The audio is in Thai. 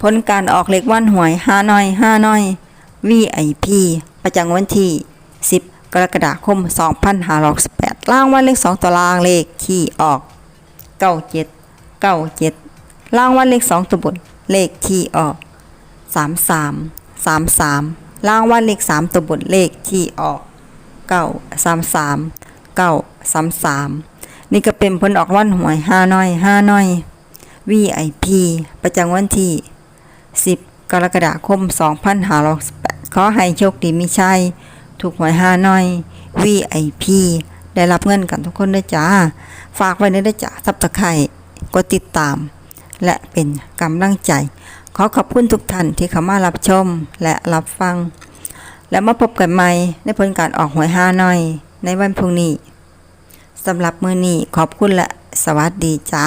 ผลการออกเลขวันหวยห้าน้อยห้าน้อย VIP ประจำวันที่ 10 กรกฎาคม 2568ล่างวันเลข 2ตัวล่างเลขที่ออก 97 97ล่างวันเลข 2 ตัวบนเลขที่ออก 33 33ล่างวันเลข 3 ตัวบนเลขที่ออก 933 933 นี่ก็เป็นผลออกวันหวยห้าน้อยห้าน้อย VIP ประจำวันที่ 10 กรกฎาคม2568ขอให้โชคดีมีชัยถูกหวยห้าน้อย VIP ได้รับเงินกันทุกคนด้วยจ้า ฝากไว้ในด้วยจ้าซับตะไคร่กดติดตาม และเป็นกำลังใจ ขอขอบคุณทุกท่านที่เข้ามารับชมและรับฟัง แล้วมาพบกันใหม่ในผลการออกหวยห้าน้อย ในวันพรุ่งนี้สำหรับมือนี้ขอบคุณและสวัสดีจ้า